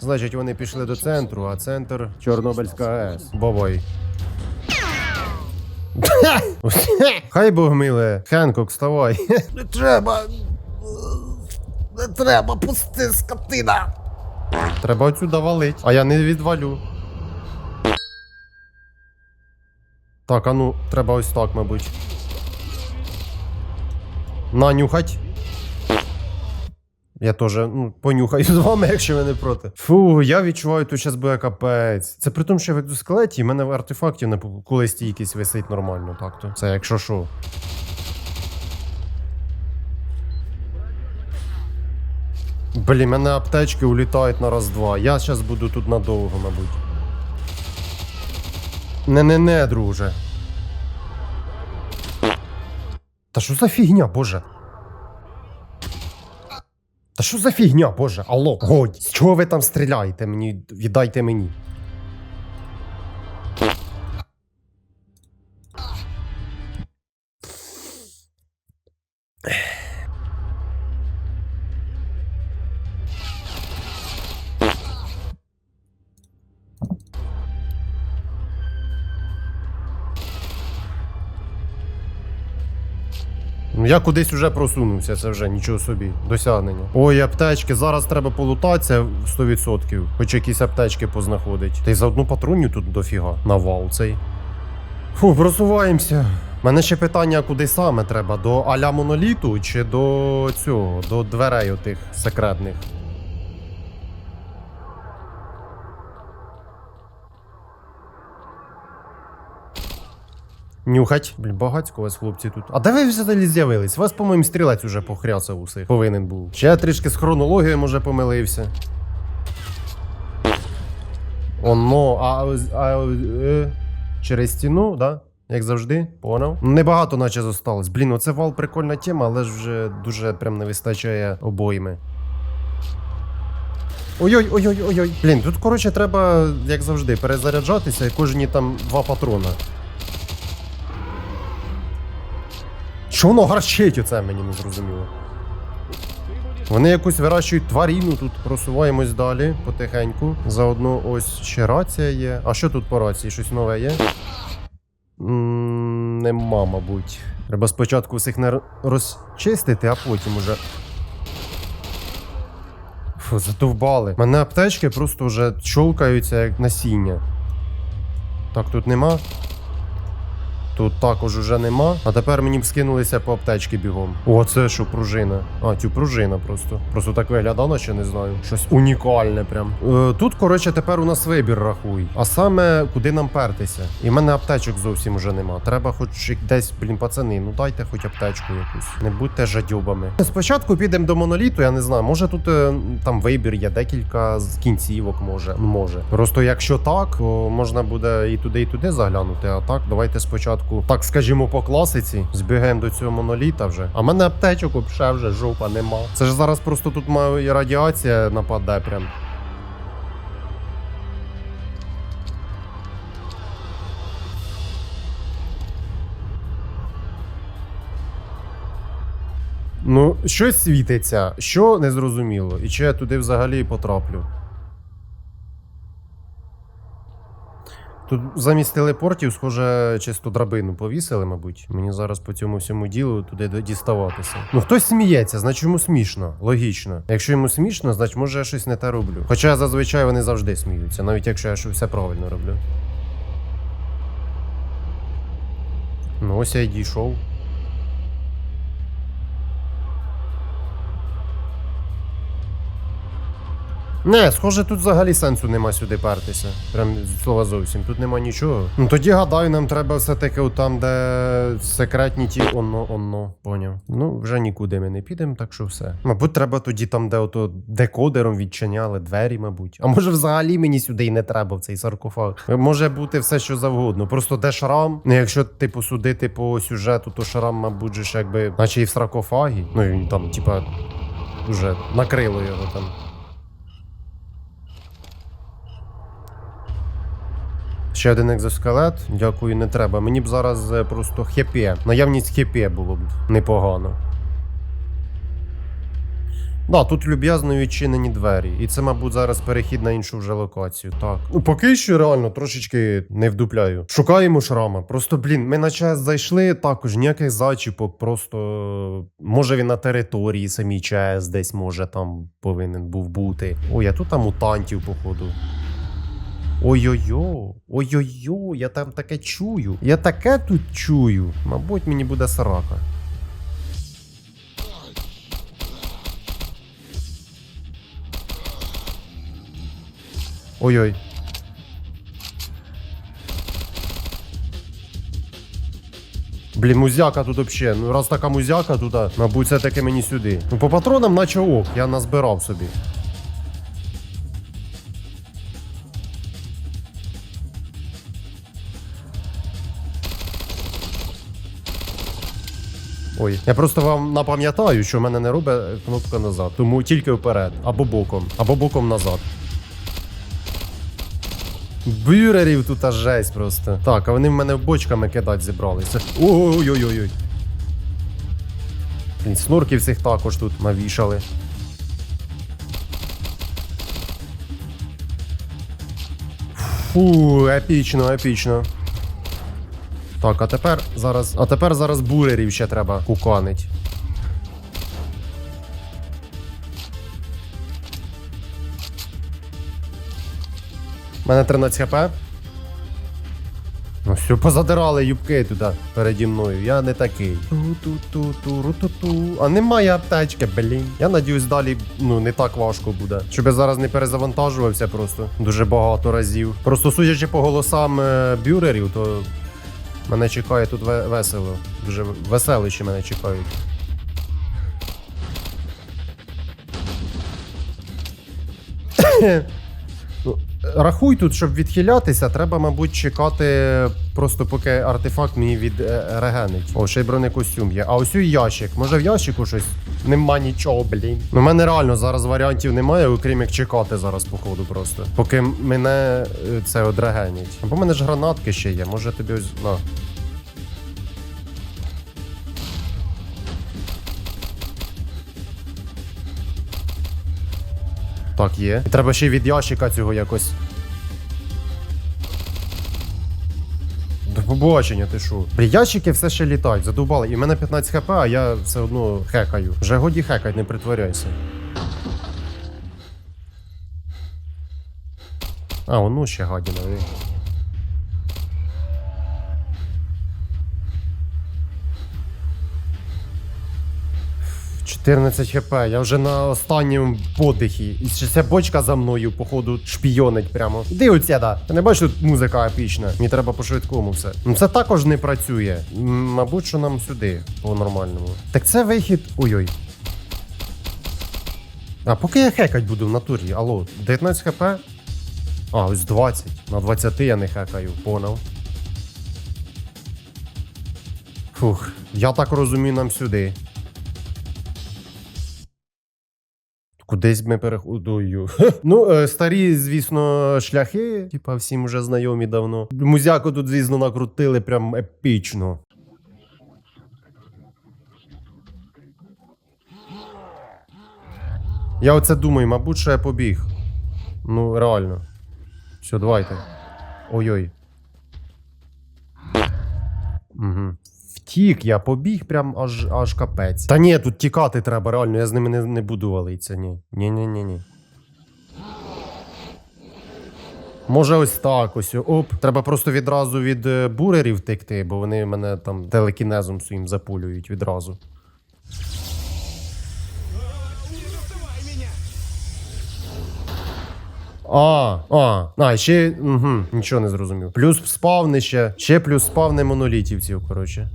Значить, вони пішли до центру, а центр Чорнобильська АЕС. Бовой. Хай Бог миле. Хенкок, вставай. Не треба. Не треба, пусти, скотина. Треба отсюда валить, а я не відвалю. Так, а ну, треба ось так, мабуть. Нанюхать. Я теж ну, понюхаю з вами, якщо ви не проти. Фу, я відчуваю, тут зараз буде капець. Це при тому, що я в скелеті, і в мене в артефактів на коли стійкість висить нормально, так то. Це якщо що. Блін, мене аптечки улітають на раз-два. Я зараз буду тут надовго, мабуть. Не-не-не, друже. Та що за фігня, боже? Та що за фігня, боже? Алло, годь. З чого ви там стріляєте мені? Віддайте мені. Ну, я кудись уже просунувся, це вже нічого собі. Досягнення. Ой, аптечки, зараз треба полутатися 100%. Хоч якісь аптечки познаходить. Та й за одну патруню тут дофіга. Навал цей. Фу, просуваємося. Мене ще питання, куди саме треба? До аля моноліту чи до цього, до дверей отих секретних. Нюхать. Блін, багацько у вас хлопці тут. А де ви взагалі з'явились? Вас, по-моєму, стрілець уже похрясав усіх. Повинен був. Ще трішки з хронологією, може, помилився. Оно, а, а е, через стіну, да? Як завжди, поняв. Небагато наче зосталось. Блін, оце вал прикольна тема, але ж вже дуже прям не вистачає обойми. Ой-ой, ой-ой, ой-ой. Блін, тут, коротше, треба, як завжди, перезаряджатися і кожні там два патрона. Що воно гарчить оце мені не зрозуміло. Вони якусь вирощують тварину, тут просуваємось далі потихеньку. Заодно ось ще рація є. А що тут по рації? Щось нове є? нема, мабуть. Треба спочатку всіх не розчистити, а потім уже. Фу, задовбали. Мене аптечки просто вже чолкаються як насіння. Так, тут нема. Тут також уже нема. А тепер мені б скинулися по аптечки бігом. О, це що, пружина. А, тю пружина просто. Просто так виглядало, ще не знаю. Щось унікальне прям. Е, тут, коротше, тепер у нас вибір рахуй. А саме куди нам пертися. І в мене аптечок зовсім уже нема. Треба хоч десь, блін, пацани, ну дайте хоч аптечку якусь. Не будьте жадюбами. Спочатку підемо до моноліту, я не знаю. Може тут е, там вибір є декілька з кінцівок, може. Ну, Може. Просто якщо так, то можна буде і туди, і туди заглянути. А так, давайте спочатку, так скажімо, по класиці, збігаємо до цього моноліта вже. А мене аптечок взагалі вже жопа нема. Це ж зараз просто тут має і радіація нападе прям. Ну, щось світиться, що незрозуміло, і чи я туди взагалі потраплю. Тут замість телепортів, схоже, чисто драбину повісили, мабуть. Мені зараз по цьому всьому ділу туди діставатися. Ну хтось сміється, значить йому смішно, логічно. Якщо йому смішно, значить може я щось не те роблю. Хоча зазвичай вони завжди сміються, навіть якщо я все правильно роблю. Ну ось я й дійшов. Не, схоже, тут взагалі сенсу нема сюди пертися. Прям від слова зовсім. Тут нема нічого. Ну тоді гадаю, нам треба все-таки там, де секретні ті. Оно, оно, поняв. Ну, вже нікуди ми не підемо, так що все. Мабуть, треба тоді там, де ото декодером відчиняли двері, мабуть. А може, взагалі мені сюди і не треба в цей саркофаг. Може бути все, що завгодно. Просто де шрам. Ну, якщо типу судити по сюжету, то шрам, мабуть, ж якби, наче і в саркофагі. Ну і там, типа, вже накрило його там. Ще один екзоскелет. Дякую, не треба. Мені б зараз е, просто хепе. Наявність хепе було б непогано. Да, тут люб'язно відчинені двері. І це, мабуть, зараз перехід на іншу вже локацію. Так. Ну, поки що реально трошечки не вдупляю. Шукаємо шрама. Просто, блін, ми на час зайшли, також ніяких зачіпок, просто може він на території самій ЧАЕС десь може там повинен був бути. Ой, а тут там мутантів, походу. Ой-ой-ой, ой-ой-ой, я там таке чую. Я таке тут чую. Мабуть, мені буде сарака. Ой-ой. Блін, музяка тут вообще. Ну раз така музяка тут, мабуть, це таки мені сюди. Ну по патронам наче ок, я назбирав собі. Ой, я просто вам напам'ятаю, що в мене не робить кнопка назад. Тому тільки вперед, або боком, або боком назад. Бюрерів тут аж жесть просто. Так, а вони в мене бочками кидати зібралися. Ой-ой-ой-ой. Снурків цих також тут навішали. Фу, епічно, епічно. Так, а тепер зараз. А тепер зараз бурерів ще треба куканить. У мене 13 хп. Ну все, позадирали юбки туди переді мною. Я не такий. Ту-ту-ту-ту-ру-ту-ту. А немає аптечки, блін. Я надіюсь, далі ну не так важко буде. Щоб я зараз не перезавантажувався просто дуже багато разів. Просто судячи по голосам е, бюрерів, то мене чекає тут ве- весело. Дуже веселищі мене чекають. Рахуй тут, щоб відхилятися, треба, мабуть, чекати просто поки артефакт мені від е, регенить. О, ще й бронекостюм є. А ось і ящик. Може в ящику щось? Нема нічого, блін. Ну, в мене реально зараз варіантів немає, окрім як чекати зараз, походу, просто. Поки мене е, це одрегенять. Або в мене ж гранатки ще є, може тобі ось. На. Так, є. І треба ще й від ящика цього якось. До побачення, ти що? При ящики все ще літають, задубали. І в мене 15 хп, а я все одно хекаю. Вже годі хекать, не притворяйся. А, воно ще гадіна. 14 хп, я вже на останньому подихі. І ще ця бочка за мною, походу, шпійонить прямо. Іди отсюда. Ти не бачиш, тут музика епічна. Мені треба по швидкому все. Ну це також не працює. Мабуть, що нам сюди, по-нормальному. Так це вихід. Ой-ой. А поки я хекать буду в натурі, алло, 19 хп? А, ось 20. На 20 я не хекаю, понав. Фух, я так розумію, нам сюди. Кудись ми переходою. ну, е, старі, звісно, шляхи, типа всім вже знайомі давно. Музяку тут, звісно, накрутили прям епічно. Я оце думаю, мабуть, що я побіг. Ну, реально. Все, давайте. Ой-ой. Угу. Втік, я побіг прям аж аж капець. Та ні, тут тікати треба, реально, я з ними не, не буду валитися, ні. Ні, ні, ні, ні. Може, ось так, ось. Оп. Треба просто відразу від е, бурерів втекти, бо вони мене там телекінезом своїм запулюють відразу. А, а, а, ще. Угу, нічого не зрозумів. Плюс спавни ще. Ще плюс спавни монолітівців, коротше.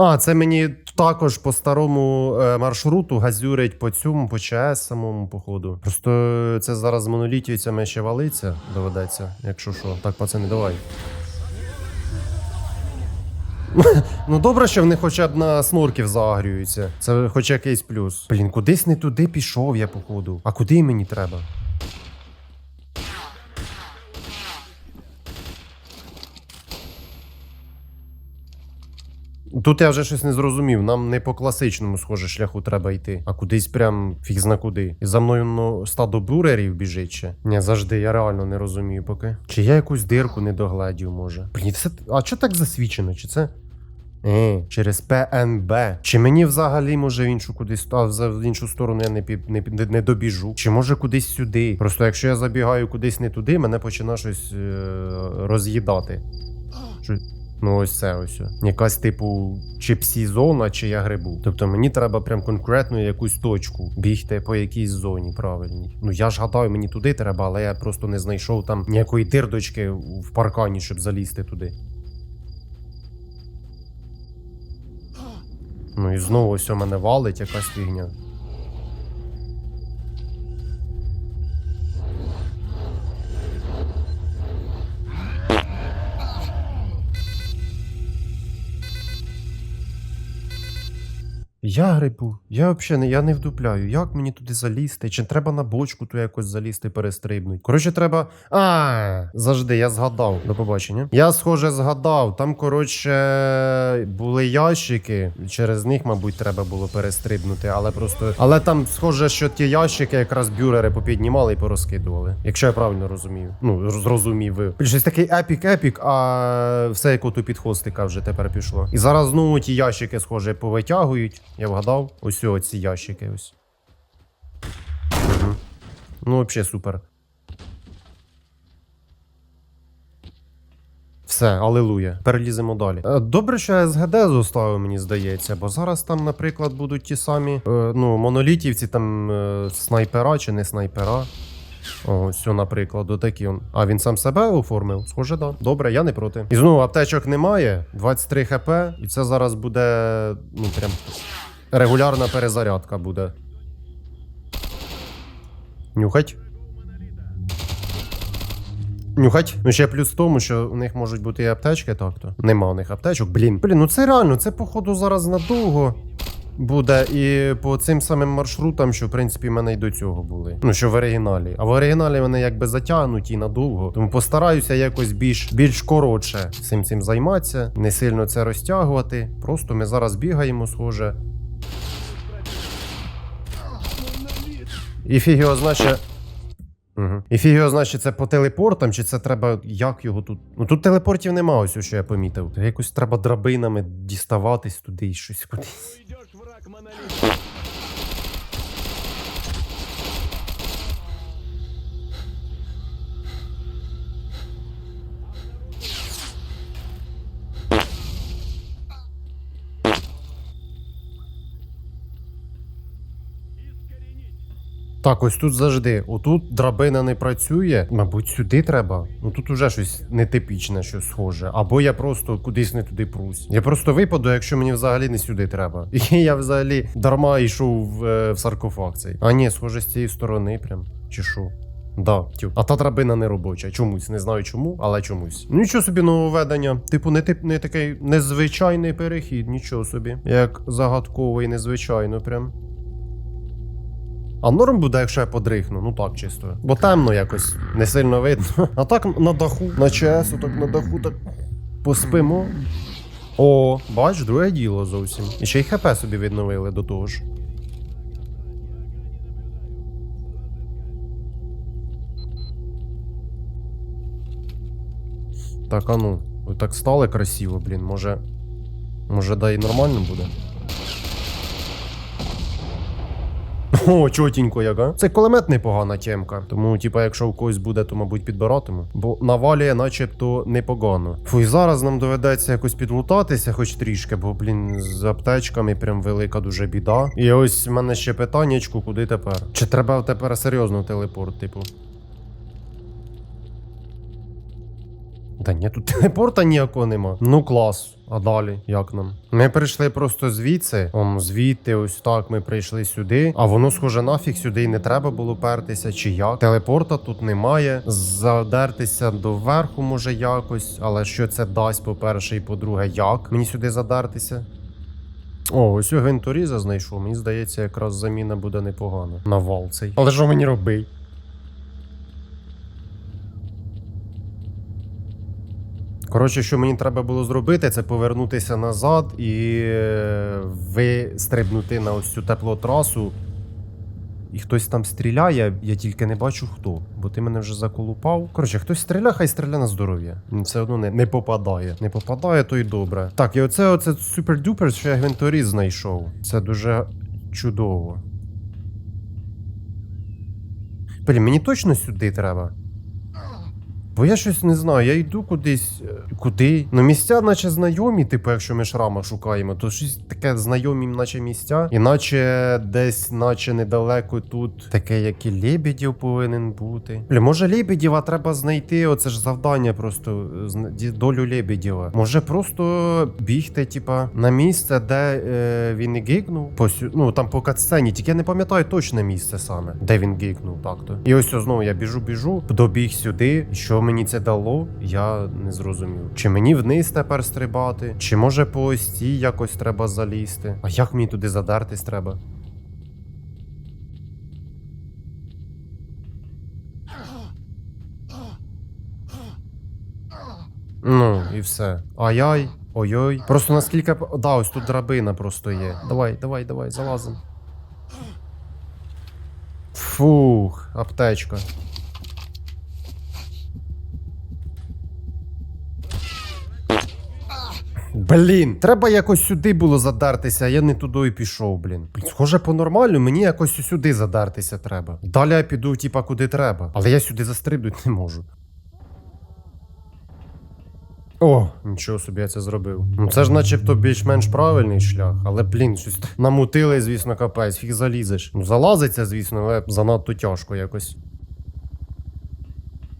А, це мені також по старому е, маршруту газюрить по цьому, по ЧАЕС самому, походу. Просто це зараз монолітівцями ще валиться, доведеться, якщо що. Так, пацани, давай. Ну добре, що вони хоча б на снурків заагрюються. Це хоч якийсь плюс. Блін, кудись не туди пішов я, походу. А куди мені треба? Тут я вже щось не зрозумів. Нам не по класичному, схоже, шляху треба йти, а кудись прям фіг зна куди. І за мною ну, стадо бурерів біжить ще. Ні, завжди, я реально не розумію поки. Чи я якусь дирку не догледів, може. Блін, це. А що так засвічено? Чи це? Е, через ПНБ. Чи мені взагалі може в іншу кудись, а в іншу сторону я не, пі- не, не, не добіжу? Чи може кудись сюди? Просто якщо я забігаю кудись не туди, мене починає щось е, роз'їдати. Що- Ну, ось це ось. Якась типу чи псі-зона, чи я грибу. Тобто мені треба прям конкретно якусь точку бігти по якійсь зоні правильній. Ну я ж гадаю, мені туди треба, але я просто не знайшов там ніякої тирдочки в паркані, щоб залізти туди. Ну і знову ось у мене валить якась фігня. Я грибу, я взагалі не, я не вдупляю. Як мені туди залізти? Чи треба на бочку ту якось залізти, перестрибнути? Коротше, треба. А, завжди, я згадав. До побачення. Я, схоже, згадав. Там, коротше, були ящики. Через них, мабуть, треба було перестрибнути, але просто. Але там, схоже, що ті ящики якраз бюрери попіднімали і порозкидували. Якщо я правильно розумію. Ну, зрозумів. Щось такий епік-епік, а все як ото під хвостика вже тепер пішло. І зараз знову ті ящики, схоже, повитягують. Я вгадав. Ось ці ящики ось. Угу. Ну, взагалі супер. Все, алелуя. Переліземо далі. Е, Добре, що СГД зоставив, мені здається, бо зараз там, наприклад, будуть ті самі е, ну, монолітівці, там е, снайпера чи не снайпера. Ось, наприклад, отакі. А він сам себе оформив? Схоже, да. Добре, я не проти. І знову аптечок немає, 23 хп, і це зараз буде. Ну, прям. Регулярна перезарядка буде. Нюхать. Нюхать. Ну ще плюс в тому, що у них можуть бути і аптечки, так-то. Нема у них аптечок. Блін. Блін, ну це реально, це походу зараз надовго буде. І по цим самим маршрутам, що в принципі в мене й до цього були. Ну, що в оригіналі. А в оригіналі вони якби затягнуті надовго. Тому постараюся якось більш більш коротше цим цим займатися, не сильно це розтягувати. Просто ми зараз бігаємо, схоже. І фіг його значить. І фіг його значить, це по телепортам, чи це треба. Як його тут. Ну тут телепортів нема, ось що я помітив. Якось треба драбинами діставатись туди і щось кудись. etmeliyiz. Так, ось тут завжди. Отут драбина не працює. Мабуть, сюди треба. Ну тут уже щось нетипічне, що схоже. Або я просто кудись не туди прусь. Я просто випаду, якщо мені взагалі не сюди треба. І я взагалі дарма йшов в, е, в саркофаг цей. А ні, схоже, з цієї сторони прям. Чи що? Да, тю. А та драбина не робоча. Чомусь. Не знаю чому, але чомусь. Нічого собі нововведення. Типу, не тип, не такий незвичайний перехід, нічого собі. Як загадковий, незвичайно прям. А норм буде, якщо я подрихну, ну так чисто. Бо темно якось не сильно видно. А так на даху, на ЧС, так на даху, так поспимо. О, бач, друге діло зовсім. І ще й ХП собі відновили до того ж. Так, а ну, ви так стали красиво, блін, може. Може, да і нормально буде. О, чотінько яка. Це кулемет непогана тємка. Тому, типа, якщо у когось буде, то мабуть підбиратиму. Бо навалює, начебто, непогано. Фу, і зараз нам доведеться якось підлутатися, хоч трішки, бо, блін, з аптечками прям велика дуже біда. І ось в мене ще питаннячку, куди тепер? Чи треба тепер серйозно телепорт, типу? Та ні, тут телепорта ніякого нема. Ну клас. А далі як нам? Ми прийшли просто звідси. Он звідти, ось так ми прийшли сюди. А воно схоже нафіг сюди і не треба було пертися, чи як. Телепорта тут немає. Задертися доверху може якось. Але що це дасть, по-перше, і по-друге, як мені сюди задертися? О, ось у гвинторіза знайшов. Мені здається, якраз заміна буде непогана. На вал цей. Але що мені робить? Коротше, що мені треба було зробити, це повернутися назад і е, вистрибнути на ось цю теплотрасу. І хтось там стріляє, я тільки не бачу хто, бо ти мене вже заколупав. Коротше, хтось стріляє, хай стріляє на здоров'я. Все одно не, не попадає. Не попадає, то й добре. Так, і оце оце супер-дупер, що я гвинторіз знайшов. Це дуже чудово. Блін, мені точно сюди треба. Бо я щось не знаю, я йду кудись. е, Куди? Ну місця, наче знайомі, типу, якщо ми шрама шукаємо, то щось таке знайомі, наче місця. Іначе десь, наче недалеко тут, таке, як і Лебедів повинен бути. Бля, може Лебедєва треба знайти, оце ж завдання просто е, долю Лебедєва. Може просто бігти, типа, на місце, де е, він і гикнув. По, сю- ну там по катсцені, тільки я не пам'ятаю точне місце саме, де він гикнув так-то. І ось ось знову я біжу, біжу, добіг сюди. Що мені це дало, я не зрозумів. Чи мені вниз тепер стрибати, чи може по ось цій якось треба залізти? А як мені туди задертись треба? Ну, і все. Ай-яй, ой-ой. Просто наскільки. Да, ось тут драбина просто є. Давай, давай, давай, залазим. Фух, аптечка. Блін, треба якось сюди було задертися, а я не туди і пішов, блін. Блін, Схоже, по-нормальному, мені якось сюди задертися треба. Далі я піду, типа, куди треба. Але я сюди застрибнути не можу. О, нічого собі я це зробив. Ну це ж начебто більш-менш правильний шлях, але блін, щось намутили, звісно, капець, фіг залізеш. Ну залазиться, звісно, але занадто тяжко якось.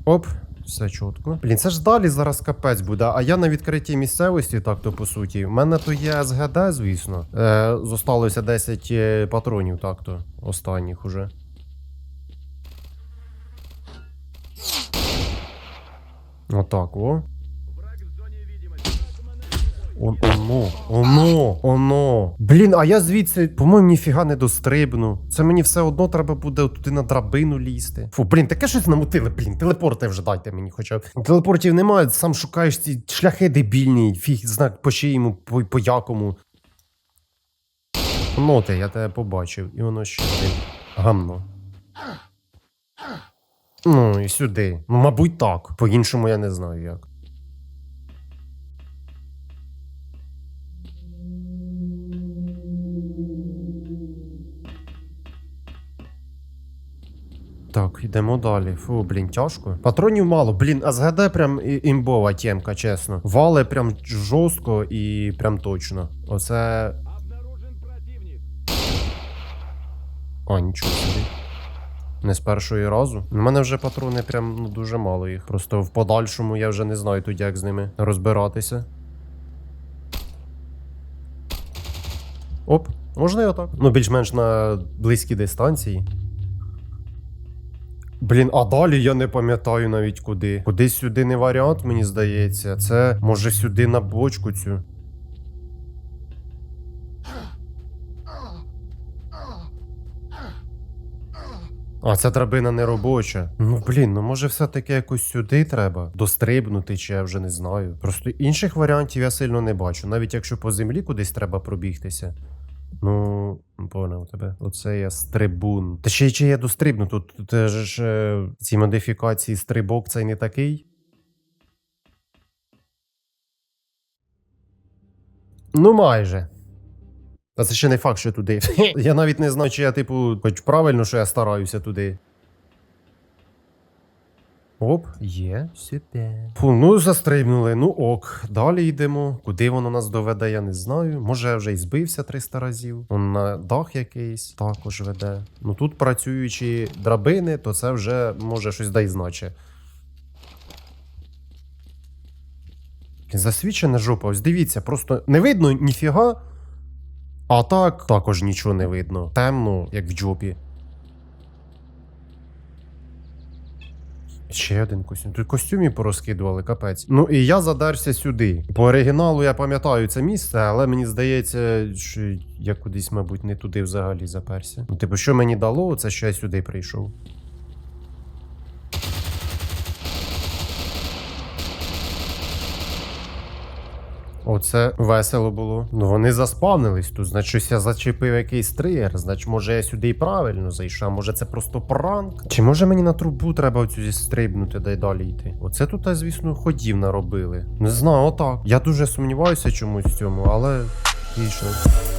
Оп, все чітко. Блін, це ж далі зараз капець буде. А я на відкритій місцевості, так то по суті. У мене то є СГД, звісно. Е, зосталося 10 е, патронів, так то. Останніх уже. Отак, о. Он, оно, оно, оно. Блін, а я звідси, по-моєму, ніфіга не дострибну. Це мені все одно треба буде туди на драбину лізти. Фу, блін, таке щось намутили, блін. Телепорти вже дайте мені хоча. Телепортів немає, сам шукаєш ці шляхи дебільні, фіг знак по чиєму, по, по якому. Ну ти, я тебе побачив, і воно ще блін, гамно. Ну, і сюди. Ну, мабуть, так. По-іншому я не знаю як. Так, йдемо далі. Фу, блін, тяжко. Патронів мало. Блін, а СГД прям імбова тємка, чесно. Вали прям жорстко і прям точно. Оце. А, нічого собі. Не з першої разу. У мене вже патрони прям ну, дуже мало їх. Просто в подальшому я вже не знаю тут, як з ними розбиратися. Оп, можна і отак. Ну, більш-менш на близькій дистанції. Блін, а далі я не пам'ятаю навіть куди. Куди сюди не варіант, мені здається. Це може сюди на бочку цю. А, ця драбина не робоча. Ну блін, ну може все-таки якось сюди треба дострибнути, чи я вже не знаю. Просто інших варіантів я сильно не бачу. Навіть якщо по землі кудись треба пробігтися. Ну, поняв тебе. Оце я стрибун. Та ще чи я дострибну? Тут, тут е, ж е, ці модифікації стрибок цей не такий. Ну, майже. Та це ще не факт, що туди. я навіть не знаю, чи я, типу, хоч правильно, що я стараюся туди. Оп, є, сюди. Фу, ну застрибнули, ну ок. Далі йдемо. Куди воно нас доведе, я не знаю. Може, я вже і збився 300 разів. Он на дах якийсь також веде. Ну тут працюючі драбини, то це вже може щось дай значе. Засвічена жопа, ось дивіться, просто не видно ніфіга. А так також нічого не видно. Темно, як в джопі. Ще один костюм. Тут костюмів порозкидували, капець. Ну і я задерся сюди. По оригіналу я пам'ятаю це місце, але мені здається, що я кудись, мабуть, не туди взагалі заперся. Ну, типу, що мені дало, це що я сюди прийшов. Оце весело було. Ну вони заспавнились тут. Значить, я зачепив якийсь тригер. Значить, може я сюди і правильно зайшов. а Може це просто пранк? Чи може мені на трубу треба оцю зістрибнути да й далі йти? Оце тут, звісно, ходів наробили. Не знаю, отак. Я дуже сумніваюся чомусь в цьому, але. Пішов.